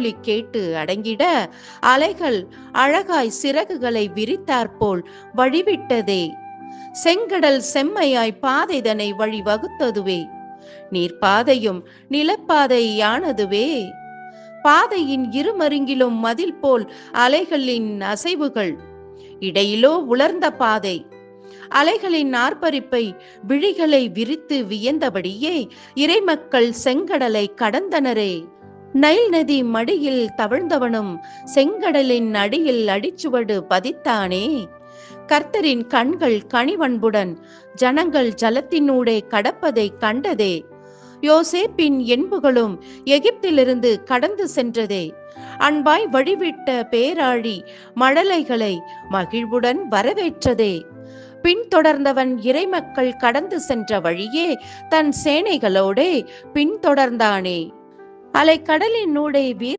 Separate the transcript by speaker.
Speaker 1: ஒளி கேட்டு அடங்கிட அலைகள் அழகாய் சிறகுகளை விரித்தாற்போல் வழிவிட்டதே. செங்கடல் செம்மையாய் பாதைதனை வழி வகுத்ததுவே நீர்ப்பாதையும் நிலப்பாதையானதுவே. பாதையின் இருமருங்கிலும் மதில் போல் அலைகளின் அசைவுகள். இடையிலோ உலர்ந்த பாதை. அலைகளின் ஆர்ப்பரிப்பை விழிகளை விரித்து வியந்தபடியே இறைமக்கள் செங்கடலை கடந்தனரே. நைல் நதி மடியில் தவழ்ந்தவனும் செங்கடலின் அடியில் அடிச்சுவடு பதித்தானே? கர்த்தரின் கண்கள் கனிவன்புடன் ஜனங்கள் ஜலத்தினூடே கடப்பதை கண்டதே. யோசேப்பின் என்புகளும் எகிப்திலிருந்து கடந்து சென்றதே. அன்பாய் வழிவிட்ட பேராழி மழலைகளை மகிழ்வுடன் வரவேற்றதே. பின்தொடர்ந்தவன் இறைமக்கள் கடந்து சென்ற வழியே தன் சேனைகளோடே பின்தொடர்ந்தானே. அலை நூடை வீர்